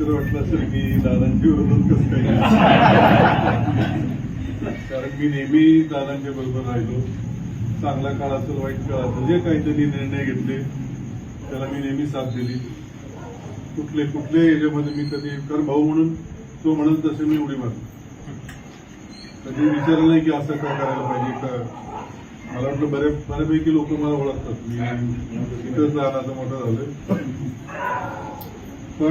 तर वाटलं असेल की दादांची बरोबर कसं काही कारण मी नेहमी दादांच्या बरोबर राहिलो. चांगला काळ असेल वाईट काळ असेल जे काही त्यांनी निर्णय घेतले त्याला मी नेहमी साथ दिली. कुठले कुठले याच्यामध्ये मी कधी कारण भाऊ म्हणून तो म्हणून तसे मी उडी मारतो. कधी विचारलं नाही की असं काय करायला पाहिजे का? मला वाटलं बऱ्या बऱ्यापैकी लोक मला ओळखतात. मी इथंच राहण्याचं मोठं झालं पण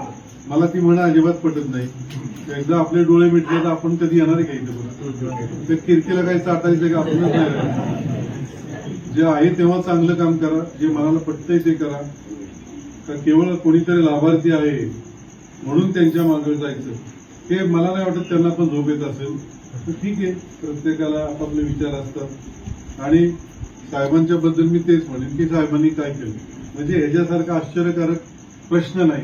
मला ती म्हणा अजिबात पटत नाही. एकदा आपले डोळे मिटले तर आपण कधी येणार आहे का इथे पुन्हा? त्या काही चाटायचं का? आपणच नाही जे आहे तेव्हा चांगलं काम करा. जे मनाला पटतंय ते करा. का केवळ कोणीतरी लाभार्थी आहे म्हणून त्यांच्या मागे जायचं. हे मला नाही वाटत त्यांना पण झोप येत असेल. तर ठीक आहे. प्रत्येकाला आपापले विचार असतात. आणि साहेबांच्या बद्दल मी तेच म्हणेन की साहेबांनी काय केलं? म्हणजे ह्याच्यासारखा आश्चर्यकारक प्रश्न नाही.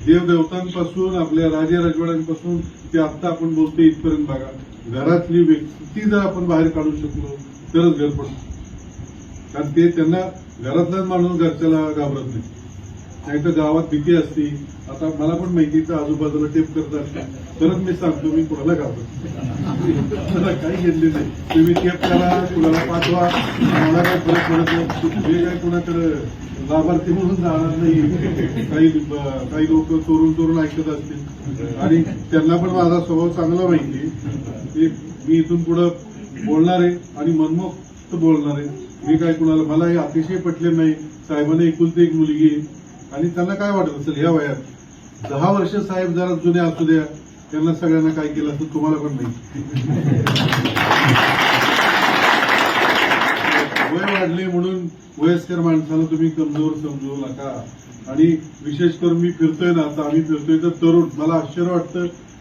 देवदेवतांपासून आपल्या राजे राजवाड्यांपासून ते आत्ता आपण बोलतो इथपर्यंत बघा. घरातली व्यक्ती जर आपण बाहेर काढू शकलो तरच घर पडतो. कारण ते त्यांना घरातलाच माणूस घरच्याला घाबरत नाही. नाही तर गावात भीती असती. आता मला पण माहिती तर आजूबाजूला टेप करत परत मी सांगतो मी कुणाला घाबरत काही घेतले नाही. तुम्ही टेप करा कुणाला पाठवा. मला काय फरक पडत नाही. काय कुणाकडे लाभार्थी म्हणून जाणार नाही. काही काही लोक चोरून चोरून ऐकत असतील. आणि त्यांना पण माझा स्वभाव चांगला माहिती मी इथून पुढं बोलणार आहे आणि मनमोक्त बोलणार आहे. मी काय कुणाला मला हे अतिशय पटले नाही. साहेबांना एकुलती एक मुलगी आणि त्यांना काय वाटत असेल ह्या वयात? दहा वर्ष साहेब जरा जुने असू द्या त्यांना सगळ्यांना काय केलं असं तुम्हाला पण नाही वय वाढले म्हणून वयस्कर माणसाला तुम्ही कमजोर समजू नका. आणि विशेष करून मी फिरतोय ना आता आम्ही फिरतोय तर तरुण. मला आश्चर्य वाटतं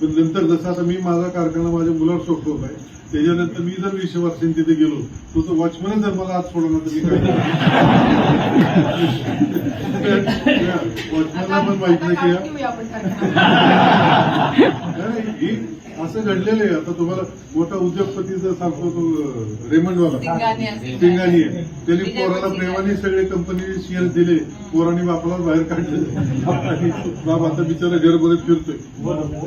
पण नंतर जसं आता मी माझा कारखाना माझ्या मुलावर सोपवलाय त्याच्यानंतर मी जर वीस वर्षांनी तिथे गेलो तो तो वॉचमॅन जर मला आज सोडवला तर मी काय वॉचमॅनला पण माहीत नाही की ही असं घडलेलं आहे. आता तुम्हाला मोठा उद्योगपतीचा सांगतो तो रेमंडवाला. सिंगानी आहे. त्यांनी पोराला प्रेमाने सगळे कंपनीने शेअर दिले. पोराने बापाला बाहेर काढलं. बाप आता बिचारा घरमध्ये फिरतोय.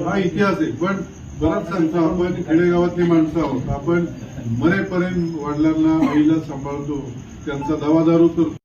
हा इतिहास आहे. पण परत सांगतो आपण खेडेगावातली माणसं आहोत. आपण मरेपर्यंत वडिलांना आईला सांभाळतो. त्यांचा दवादारू करतो.